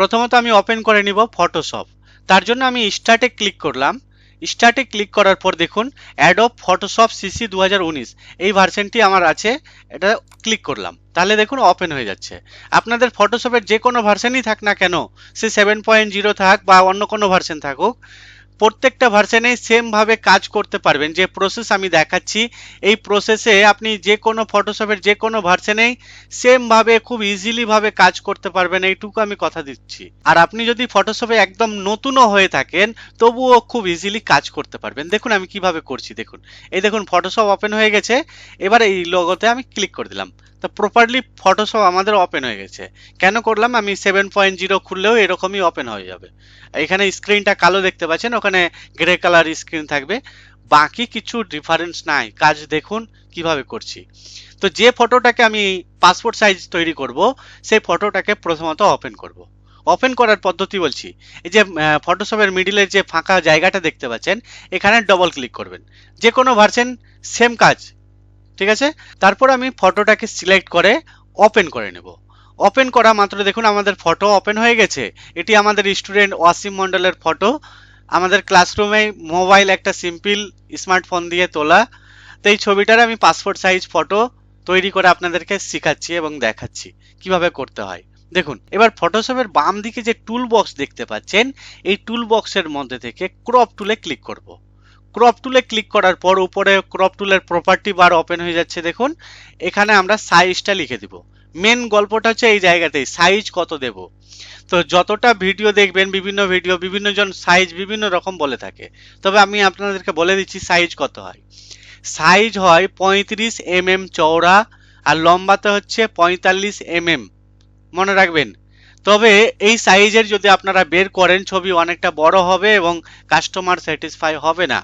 প্রথমত আমি ওপেন করে নিব ফটোশপ তার জন্য আমি স্টার্টে ক্লিক করলাম। স্টার্টে ক্লিক করার পর দেখুন অ্যাডোব ফটোশপ সিসি দু হাজার উনিশ, এই ভার্সনটি আমার আছে, এটা ক্লিক করলাম। তাহলে দেখুন ওপেন হয়ে যাচ্ছে। আপনাদের ফটোশপের যে কোনো ভার্সনই থাক না কেন, সে সেভেন পয়েন্ট জিরো থাক বা অন্য কোনো ভার্সন থাকুক প্রত্যেকটা ভার্সনে সেমভাবে কাজ করতে পারবেন। যে প্রসেস আমি দেখাচ্ছি, এই প্রসেসে আপনি যে কোনো ফটোশপের যে কোনো ভার্সনেই সেমভাবে খুব ইজিলি ভাবে কাজ করতে পারবেন। এইটুকু আমি কথা দিচ্ছি। আর আপনি যদি ফটোশপে একদম নতুনও হয়ে থাকেন, তবুও খুব ইজিলি কাজ করতে পারবেন। দেখুন আমি কীভাবে করছি, দেখুন। এই দেখুন ফটোশপ ওপেন হয়ে গেছে। এবার এই লোগোতে আমি ক্লিক করে দিলাম। তো প্রপারলি ফটোশপ আমাদের ওপেন হয়ে গেছে। কেন করলাম? আমি সেভেন পয়েন্ট জিরো খুললেও এরকমই ওপেন হয়ে যাবে। এখানে স্ক্রিনটা কালো দেখতে পাচ্ছেন, ওখানে গ্রে কালার স্ক্রিন থাকবে। বাকি কিছু ডিফারেন্স নাই। কাজ দেখুন কীভাবে করছি। তো যে ফটোটাকে আমি পাসপোর্ট সাইজ তৈরি করব, সেই ফটোটাকে প্রথমত ওপেন করব। ওপেন করার পদ্ধতি বলছি, এই যে ফটোশপের মিডিলের যে ফাঁকা জায়গাটা দেখতে পাচ্ছেন, এখানে ডবল ক্লিক করবেন। যে কোনো ভার্সন সেম কাজ। ঠিক আছে? তারপর আমি ফটোটাকে সিলেক্ট করে ওপেন করে নেব। ওপেন করা মাত্র দেখুন আমাদের ফটো ওপেন হয়ে গেছে। এটি আমাদের স্টুডেন্ট ওয়াসিম মন্ডলের ফটো আমাদের ক্লাসরুমে মোবাইল একটা সিম্পল স্মার্টফোন দিয়ে তোলা। তো এই ছবিটার আমি পাসপোর্ট সাইজ ফটো তৈরি করে আপনাদেরকে শেখাচ্ছি এবং দেখাচ্ছি কীভাবে করতে হয়। দেখুন, এবার ফটোশপের বাম দিকে যে টুল বক্স দেখতে পাচ্ছেন, এই টুল বক্সের মধ্যে থেকে ক্রপ টুলে ক্লিক করব। ক্রপ টুলে ক্লিক করার পর উপরে ক্রপ টুলের প্রপার্টি বার ওপেন হয়ে যাচ্ছে, দেখুন। এখানে আমরা সাইজটা লিখে দিব। মেন গল্পটা হচ্ছে এই জায়গাতেই সাইজ কত দেব? তো যতটা ভিডিও দেখবেন, বিভিন্ন ভিডিও বিভিন্ন জন সাইজ বিভিন্ন রকম বলে থাকে। তবে আমি আপনাদেরকে বলে দিচ্ছি সাইজ কত হয়। সাইজ হয় পঁয়ত্রিশ এম এম চওড়া আর লম্বাতে হচ্ছে পঁয়তাল্লিশ এম এম মনে রাখবেন। তবে এই সাইজের যদি আপনারা বের করেন, ছবি অনেকটা বড় হবে এবং কাস্টমার স্যাটিসফাই হবে না।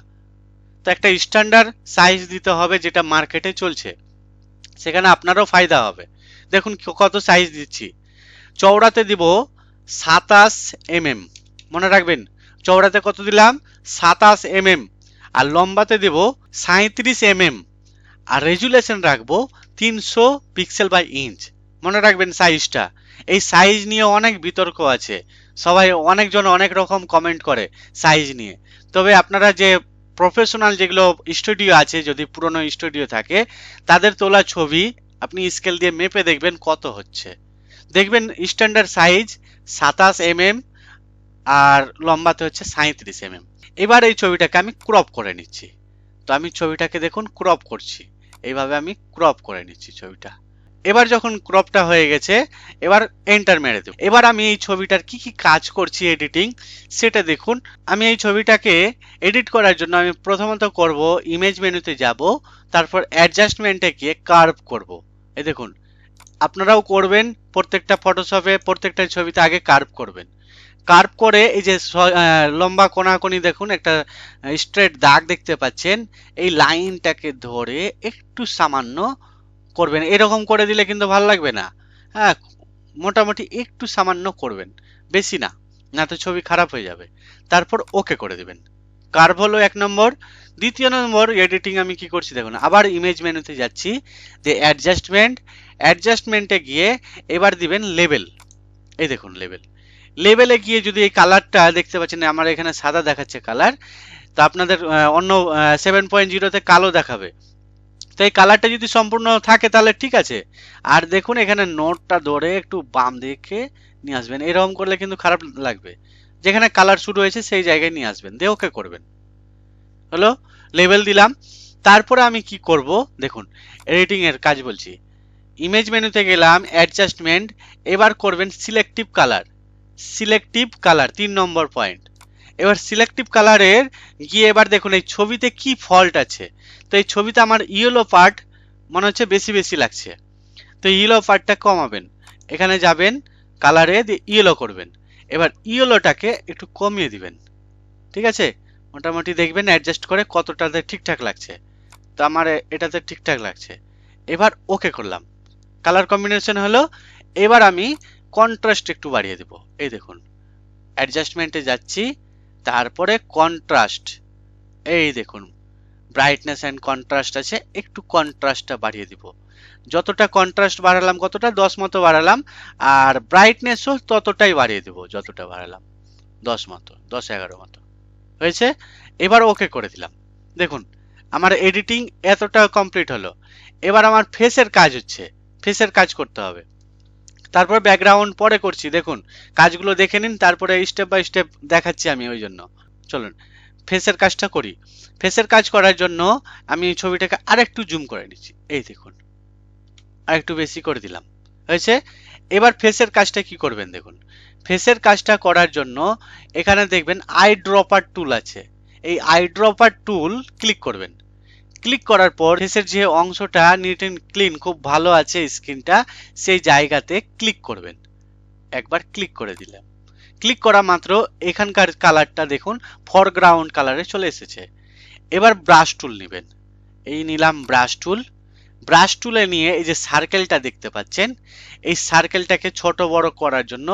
তো একটা স্ট্যান্ডার্ড সাইজ দিতে হবে যেটা মার্কেটে চলছে। সেখানে আপনারও ফায়দা হবে। দেখুন কত সাইজ দিচ্ছি। চওড়াতে দিব সাতাশ এমএম মনে রাখবেন, চওড়াতে কত দিলাম? সাতাশ এমএম আর লম্বাতে দেব সাঁত্রিশ এমএম আর রেজুলেশন রাখব তিনশো পিক্সেল বাই ইঞ্চ মনে রাখবেন সাইজটা এই সাইজ নিয়ে অনেক বিতর্ক আছে। সবাই অনেকজন অনেক রকম কমেন্ট করে সাইজ নিয়ে। তবে আপনারা যে প্রফেশনাল যেগুলো স্টুডিও আছে, যদি পুরনো স্টুডিও থাকে, তাদের তোলা ছবি আপনি স্কেল দিয়ে মেপে দেখবেন কত হচ্ছে। দেখবেন স্ট্যান্ডার্ড সাইজ সাতাশ এম এম আর লম্বাতে হচ্ছে সাঁত্রিশ এম এম এবার এই ছবিটাকে আমি ক্রপ করে নিচ্ছি। তো আমি ছবিটাকে দেখুন ক্রপ করছি। এইভাবে আমি ক্রপ করে নিচ্ছি ছবিটা। এবার যখন ক্রপটা হয়ে গেছে, এবার এন্টার মেরে দেব। এবার আমি এই ছবিটার কি কি কাজ করছি এডিটিং সেটা দেখুন। আমি এই ছবিটাকে এডিট করার জন্য আমি প্রথমত করব ইমেজ মেনুতে যাব, তারপর অ্যাডজাস্টমেন্টে গিয়ে কার্ভ করব। এই দেখুন, আপনারাও করবেন, প্রত্যেকটা ফটোশপে প্রত্যেকটা ছবিতে আগে কার্ভ করবেন। কার্ভ করে এই যে লম্বা কোনাকুনি দেখুন, একটা স্ট্রেট দাগ দেখতে পাচ্ছেন। এই লাইনটাকে ধরে একটু সামান্য করবেন, এরকম করে দিলে কিন্তু ভালো লাগবে না। হ্যাঁ মোটামুটি একটু সামান্য করবেন, বেশি না না তো ছবি খারাপ হয়ে যাবে। তারপর ওকে করে দিবেন। কার্ভ হলো এক নম্বর। দ্বিতীয় নম্বর এডিটিং আমি কি করছি দেখুন, আবার ইমেজ মেনুতে যাচ্ছি, যে অ্যাডজাস্টমেন্ট অ্যাডজাস্টমেন্টে গিয়ে এবার দিবেন লেভেল এই দেখুন লেভেল লেভেলে গিয়ে যদি এই কালারটা দেখতে পাচ্ছেন, আমার এখানে সাদা দেখাচ্ছে কালার তো আপনাদের অন্য সেভেন পয়েন্ট জিরোতে কালো দেখাবে। তো এই কালারটা যদি সম্পূর্ণ থাকে তাহলে ঠিক আছে। আর দেখুন এখানে নোটটা ধরে একটু বাম দিকে নিয়ে আসবেন। এরকম করলে কিন্তু খারাপ লাগবে। যেখানে কালার শুরু হয়েছে সেই জায়গায় নিয়ে আসবেন। দিয়ে ওকে করবেন। হলো লেভেল দিলাম। তারপরে আমি কি করব? দেখুন এডিটিং এর কাজ বলছি। ইমেজ মেনুতে গেলাম অ্যাডজাস্টমেন্ট এবার করবেন সিলেক্টিভ কালার সিলেক্টিভ কালার তিন নম্বর পয়েন্ট এবার সিলেক্টিভ কালারের গিয়ে এবার দেখুন, এই ছবিতে কি ফল্ট আছে? তো এই ছবিতে আমার ইয়েলো পার্ট মনে হচ্ছে বেশি বেশি লাগছে। তো ইয়েলো পার্টটা কমাবেন। এখানে যাবেন কালারে দিয়ে ইয়েলো করবেন। এবার ইয়েলোটাকে একটু কমিয়ে দিবেন। ঠিক আছে? মোটামুটি দেখবেন অ্যাডজাস্ট করে কতটাতে ঠিকঠাক লাগছে। তো আমার এটাতে ঠিকঠাক লাগছে। এবার ওকে করলাম। কালার কম্বিনেশন হলো, এবার আমি কন্ট্রাস্ট একটু বাড়িয়ে দেব। এই দেখুন অ্যাডজাস্টমেন্টে যাচ্ছি। তারপরে কন্ট্রাস্ট এই দেখুন ব্রাইটনেস অ্যান্ড কন্ট্রাস্ট আছে, একটু কন্ট্রাস্টটা বাড়িয়ে দিব। যতটা কন্ট্রাস্ট বাড়ালাম, কতটা? দশ মতো বাড়ালাম, আর ব্রাইটনেসও ততটাই বাড়িয়ে দেবো, যতটা বাড়ালাম। দশ মতো, দশ এগারো মতো। হয়েছে? এবার ওকে করে দিলাম। দেখুন, আমার এডিটিং এতটা কমপ্লিট হলো। এবার আমার ফেসের কাজ হচ্ছে ফেসের কাজ করতে হবে। তারপর ব্যাকগ্রাউন্ড পরে করছি, দেখুন। কাজগুলো দেখে নিন, তারপরে স্টেপ বাই স্টেপ দেখাচ্ছি আমি ওই জন্য। চলুন ফেসের কাজটা করি। ফেসের কাজ করার জন্য আমি ছবিটাকে আরেকটু জুম করে নিচ্ছি। এই দেখুন, আরেকটু বেশি করে দিলাম। হয়েছে? এবার ফেসের কাজটা কি করবেন দেখুন। ফেসের কাজটা করার জন্য এখানে দেখবেন আই ড্রপার টুল আছে। এই আই ড্রপার টুল ক্লিক করবেন। ক্লিক করার পর ফেসের যে অংশটা নিট অ্যান্ড ক্লিন খুব ভালো আছে স্ক্রিনটা, সেই জায়গাতে ক্লিক করবেন। একবার ক্লিক করে দিলাম। ক্লিক করা মাত্র এখানকার কালারটা দেখুন ফরগ্রাউন্ড কালারে চলে এসেছে। এবার ব্রাশ টুল নেবেন। এই নিলাম ব্রাশ টুল ব্রাশ টুলে নিয়ে এই যে সার্কেলটা দেখতে পাচ্ছেন, এই সার্কেলটাকে ছোট বড় করার জন্য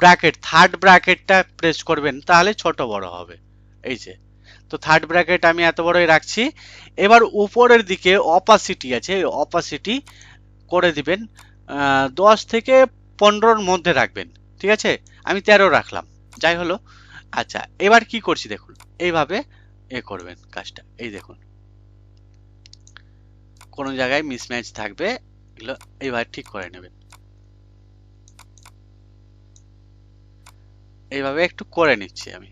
ব্র্যাকেট থার্ড ব্র্যাকেটটা প্রেস করবেন, তাহলে ছোট বড় হবে। এই যে তো থার্ড ব্র্যাকেট আমি এত বড়ই রাখছি। এবার উপরের দিকে অপাসিটি আছে অপাসিটি করে দিবেন দশ থেকে পনেরোর মধ্যে রাখবেন, ঠিক আছে? আমি তেরো রাখলাম, যাই হলো। আচ্ছা এবার কি করছি দেখুন, এইভাবে এ করবেন কাজটা, এই দেখুন। কোনো জায়গায় মিসম্যাচ থাকবে, এগুলো এইভাবে ঠিক করে নেবেন। এইভাবে একটু করে নিচ্ছি আমি।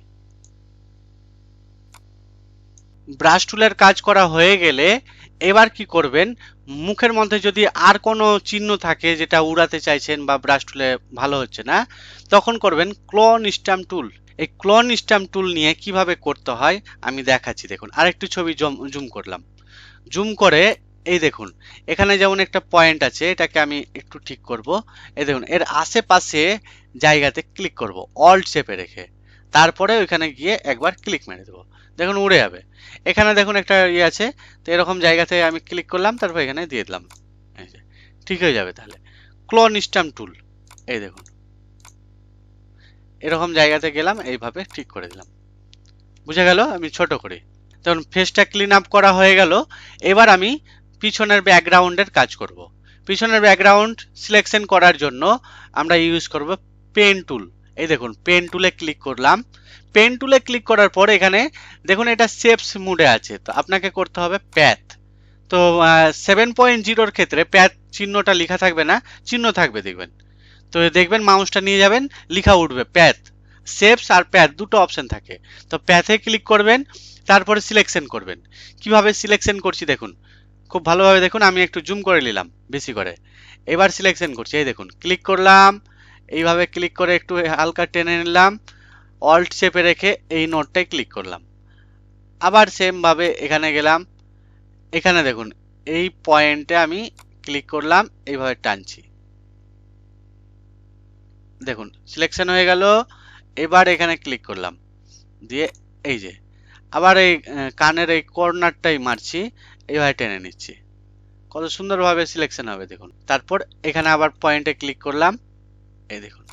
ব্রাশ টুলের কাজ করা হয়ে গেলে এবার কি করবেন? মুখের মধ্যে যদি আর কোনো চিহ্ন থাকে যেটা উড়াতে চাইছেন বা ব্রাশ টুলে ভালো হচ্ছে না, তখন করবেন ক্লোন স্ট্যাম্প টুল এই ক্লোন স্ট্যাম্প টুল নিয়ে কীভাবে করতে হয় আমি দেখাচ্ছি, দেখুন। আরেকটু ছবি জুম করলাম। জুম করে, এই দেখুন, এখানে যেমন একটা পয়েন্ট আছে, এটাকে আমি একটু ঠিক করব। এই দেখুন, এর আশেপাশে জায়গাতে ক্লিক করব অল্ট চেপে রেখে। তারপরে ওইখানে গিয়ে একবার ক্লিক মেরে দেবো। দেখুন উড়ে যাবে। এখানে দেখুন একটা ইয়ে আছে, তো এরকম জায়গাতে আমি ক্লিক করলাম, তারপর এখানে দিয়ে দিলাম। ঠিক হয়ে যাবে তাহলে। ক্লোন স্ট্যাম্প টুল এই দেখুন। এরকম জায়গাতে গেলাম, এইভাবে ঠিক করে দিলাম। বুঝে গেল? আমি ছোট করি। তখন ফেসটা ক্লিন আপ করা হয়ে গেল। এবার আমি পিছনের ব্যাকগ্রাউন্ডের কাজ করব। পিছনের ব্যাকগ্রাউন্ড সিলেকশন করার জন্য আমরা ইউজ করব পেন টুল এই দেখুন পেন টুলে ক্লিক করলাম। পেন টুলে ক্লিক করার পরে এখানে দেখুন, এটা সেপস মুডে আছে। তো আপনাকে করতে হবে প্যাথ তো সেভেন পয়েন্ট জিরোর ক্ষেত্রে প্যাথ চিহ্নটা লেখা থাকবে না, চিহ্ন থাকবে দেখবেন। তো দেখবেন মাউসটা নিয়ে যাবেন, লেখা উঠবে প্যাথ সেপস আর প্যাথ দুটো অপশন থাকে। তো প্যাথে ক্লিক করবেন, তারপরে সিলেকশন করবেন। কীভাবে সিলেকশন করছি দেখুন? খুব ভালোভাবে দেখুন, আমি একটু জুম করে নিলাম, বেশি করে। এবার সিলেকশন করছি, এই দেখুন ক্লিক করলাম। এইভাবে ক্লিক করে একটু হালকা টেনে নিলাম অল্ট চেপে রেখে এই নোটটায় ক্লিক করলাম। আবার সেমভাবে এখানে গেলাম। এখানে দেখুন, এই পয়েন্টে আমি ক্লিক করলাম, এইভাবে টানছি। দেখুন সিলেকশন হয়ে গেল, এবার এখানে ক্লিক করলাম। দিয়ে এই যে, আবার এই কানের এই কর্নারটাই মারছি, এইভাবে টেনে নিচ্ছি। কত সুন্দরভাবে সিলেকশন হবে দেখুন। তারপর এখানে আবার পয়েন্টে ক্লিক করলাম। এই দেখুন।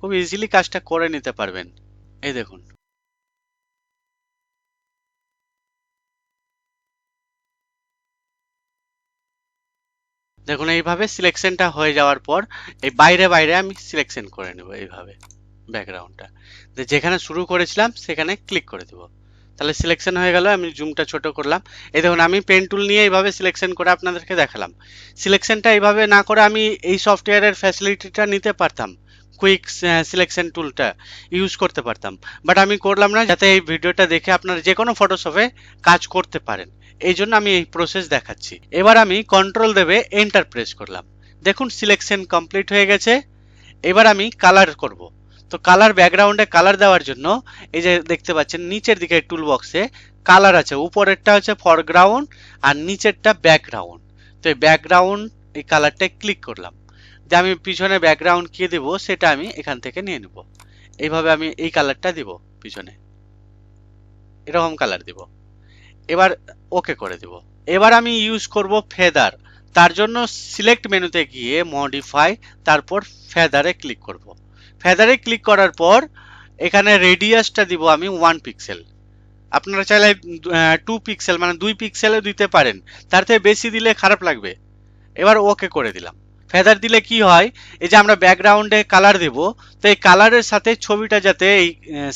খুব ইজিলি কাজটা করে নিতে পারবেন। এই দেখুন। দেখুন, এইভাবে সিলেকশনটা হয়ে যাওয়ার পর এই বাইরে বাইরে আমি সিলেকশন করে নেব এইভাবে ব্যাকগ্রাউন্ডটা যেখানে শুরু করেছিলাম, সেখানে ক্লিক করে দেব। তাহলে সিলেকশন হয়ে গেল, আমি জুমটা ছোট করলাম। এই দেখুন, আমি পেন টুল নিয়ে এইভাবে সিলেকশন করে আপনাদেরকে দেখালাম। সিলেকশনটা এইভাবে না করে আমি এই সফটওয়্যারের ফ্যাসিলিটিটা নিতে পারতাম। কুইক সিলেকশন টুলটা ইউজ করতে পারতাম। বাট আমি করলাম না, যাতে এই ভিডিওটা দেখে আপনারা যে কোনো ফটোশপে কাজ করতে পারেন। এই জন্য আমি এই প্রসেস দেখাচ্ছি। এবার আমি কন্ট্রোল দেবে এন্টার প্রেস করলাম। দেখুন সিলেকশন কমপ্লিট হয়ে গেছে। এবার আমি কালার করব। তো কালার ব্যাকগ্রাউন্ডে কালার দেওয়ার জন্য এই যে দেখতে পাচ্ছেন, নিচের দিকে টুল বক্সে কালার আছে, উপরেরটা হচ্ছে ফরগ্রাউন্ড আর নিচেরটা ব্যাকগ্রাউন্ড তো এই ব্যাকগ্রাউন্ড এই কালারটায় ক্লিক করলাম। যে আমি পিছনে ব্যাকগ্রাউন্ড কি দেব সেটা আমি এখান থেকে নিয়ে নেব। এইভাবে আমি এই কালারটা দিব পিছনে। এরকম কালার দিব। এবার ওকে করে দিব। এবার আমি ইউজ করব ফেদার তার জন্য সিলেক্ট মেনুতে গিয়ে মডিফাই তারপর ফেদারে ক্লিক করব। ফেদারে ক্লিক করার পর, এখানে রেডিয়াসটা দিব আমি ওয়ান পিক্সেল আপনারা চাইলে টু পিক্সেল মানে দুই পিক্সেলে দিতে পারেন। তার থেকে বেশি দিলে খারাপ লাগবে। এবার ওকে করে দিলাম। ফেদার দিলে কি হয়? এই যে আমরা ব্যাকগ্রাউন্ডে কালার দেব, তো এই কালারের সাথে ছবিটা যাতে এই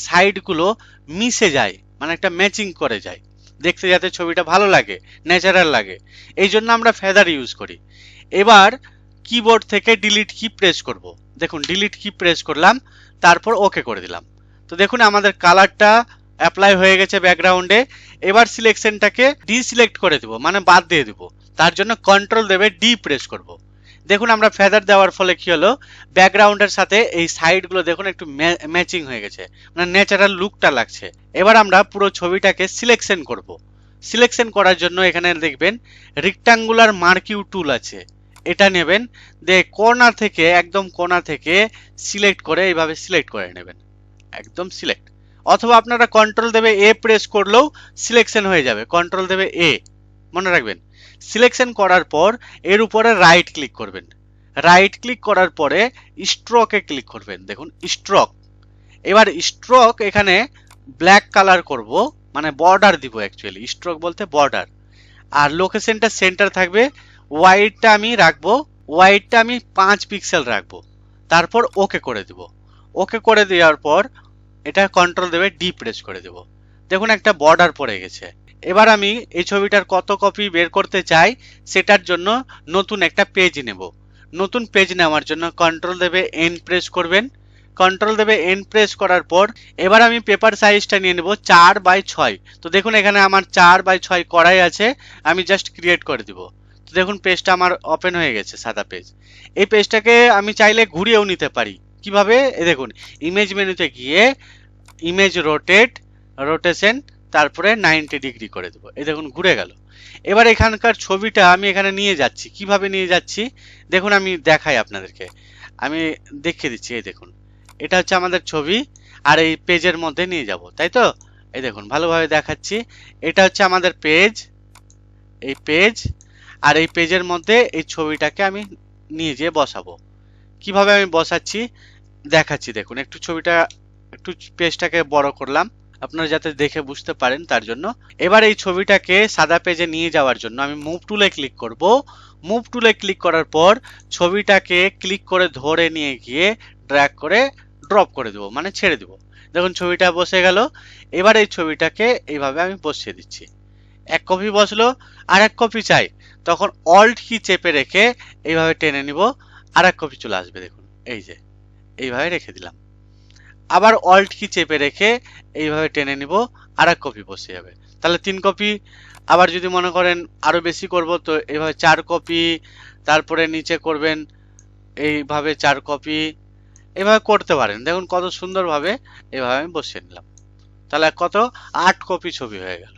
সাইডগুলো মিশে যায় মানে একটা ম্যাচিং করে যায়। দেখতে যাতে ছবিটা ভালো লাগে ন্যাচারাল লাগে। এই জন্য আমরা ফেদার ইউজ করি। এবার কিবোর্ড থেকে ডিলিট কি প্রেস করব। দেখুন ডিলিট কি প্রেস করলাম, তারপর ওকে করে দিলাম। তো দেখুন, আমাদের কালারটা অ্যাপ্লাই হয়ে গেছে ব্যাকগ্রাউন্ডে এবার সিলেকশনটাকে ডিসিলেক্ট করে দেবো মানে বাদ দিয়ে দেবো। তার জন্য কন্ট্রোল দেবে ডি প্রেস করব। দেখুন, আমরা ফেদার দেওয়ার ফলে কি হলো? ব্যাকগ্রাউন্ডের সাথে এই সাইডগুলো দেখুন, একটু ম্যাচিং হয়ে গেছে। মানে ন্যাচারাল লুকটা লাগছে। এবার আমরা পুরো ছবিটাকে সিলেকশন করব। সিলেকশন করার জন্য এখানে দেখবেন রেক্টাঙ্গুলার মার্কিউ টুল আছে। এটা নেবেন, দিয়ে কোনা থেকে, একদম কোনা থেকে সিলেক্ট করে এইভাবে সিলেক্ট করে নেবেন। একদম সিলেক্ট অথবা আপনারা কন্ট্রোল দেবে এ প্রেস করলেও সিলেকশন হয়ে যাবে। কন্ট্রোল দেবে এ মনে রাখবেন? সিলেকশন করার পর এর উপরে রাইট ক্লিক করবেন। রাইট ক্লিক করার পরে স্ট্রোকে ক্লিক করবেন। দেখুন স্ট্রোক এবার স্ট্রোক এখানে ব্ল্যাক কালার করব মানে বর্ডার দিব অ্যাকচুয়ালি স্ট্রোক বলতে বর্ডার আর লোকেশনটা সেন্টার থাকবে। হোয়াইটটা আমি রাখব হোয়াইটটা আমি পাঁচ পিক্সেল রাখব। তারপর ওকে করে দিব। ওকে করে দেওয়ার পর এটা কন্ট্রোল দেবে ডি প্রেস করে দেব। দেখুন একটা বর্ডার পড়ে গেছে। এবার আমি এই ছবিটার কত কপি বের করতে চাই, সেটার জন্য নতুন একটা পেজ নেব। নতুন পেজ নেওয়ার জন্য কন্ট্রোল দেবে এন প্রেস করবেন। কন্ট্রোল দেবে এন প্রেস করার পর এবার আমি পেপার সাইজটা নিয়ে নেব চার বাই ছয়। তো দেখুন এখানে আমার চার বাই ছয় করাই আছে, আমি জাস্ট ক্রিয়েট করে দিব। তো দেখুন পেজটা আমার ওপেন হয়ে গেছে, সাদা পেজ এই পেজটাকে আমি চাইলে ঘুরিয়েও নিতে পারি। কীভাবে? এ দেখুন ইমেজ মেনুতে গিয়ে ইমেজ রোটেট রোটেশন তারপরে নাইনটি ডিগ্রি করে দেবো। এই দেখুন, ঘুরে গেল। এবার এখানকার ছবিটা আমি এখানে নিয়ে যাচ্ছি। কীভাবে নিয়ে যাচ্ছি? দেখুন, আমি দেখাই আপনাদেরকে। আমি দেখিয়ে দিচ্ছি এই দেখুন। এটা হচ্ছে আমাদের ছবি, আর এই পেজের মধ্যে নিয়ে যাব, তাই তো? এই দেখুন, ভালোভাবে দেখাচ্ছি। এটা হচ্ছে আমাদের পেজ এই পেজ আর এই পেজের মধ্যে এই ছবিটাকে আমি নিয়ে যেয়ে বসাবো। কীভাবে আমি বসাচ্ছি? দেখাচ্ছি, দেখুন, একটু ছবিটা, একটু পেজটাকে বড় করলাম, আপনারা যাতে দেখে বুঝতে পারেন তার জন্য। এবার এই ছবিটাকে সাদা পেজে নিয়ে যাওয়ার জন্য আমি মুভ টুলে ক্লিক করব। মুভ টুলে ক্লিক করার পর ছবিটাকে ক্লিক করে ধরে নিয়ে গিয়ে ড্র্যাগ করে ড্রপ করে দেবো মানে ছেড়ে দেবো। দেখুন, ছবিটা বসে গেল। এবার এই ছবিটাকে এইভাবে আমি বসিয়ে দিচ্ছি। এক কপি বসল, আর এক কপি চাই। তখন অল্ট কি চেপে রেখে এইভাবে টেনে নিব। আর এক কপি চলে আসবে, দেখুন। এই যে, এইভাবে রেখে দিলাম। আবার অল্ট কি চেপে রেখে এইভাবে টেনে নিব। আর এক কপি বসে যাবে। তাহলে তিন কপি আবার যদি মনে করেন আরও বেশি করব, তো এইভাবে চার কপি তারপরে নিচে করবেন এইভাবে চার কপি এভাবে করতে পারেন। দেখুন কত সুন্দরভাবে এভাবে আমি বসিয়ে নিলাম। তাহলে কত? আট কপি ছবি হয়ে গেল।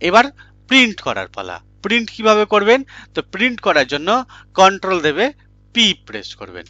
এবার প্রিন্ট করার পালা। প্রিন্ট কীভাবে করবেন? তো প্রিন্ট করার জন্য কন্ট্রোল দেবে পি প্রেস করবেন।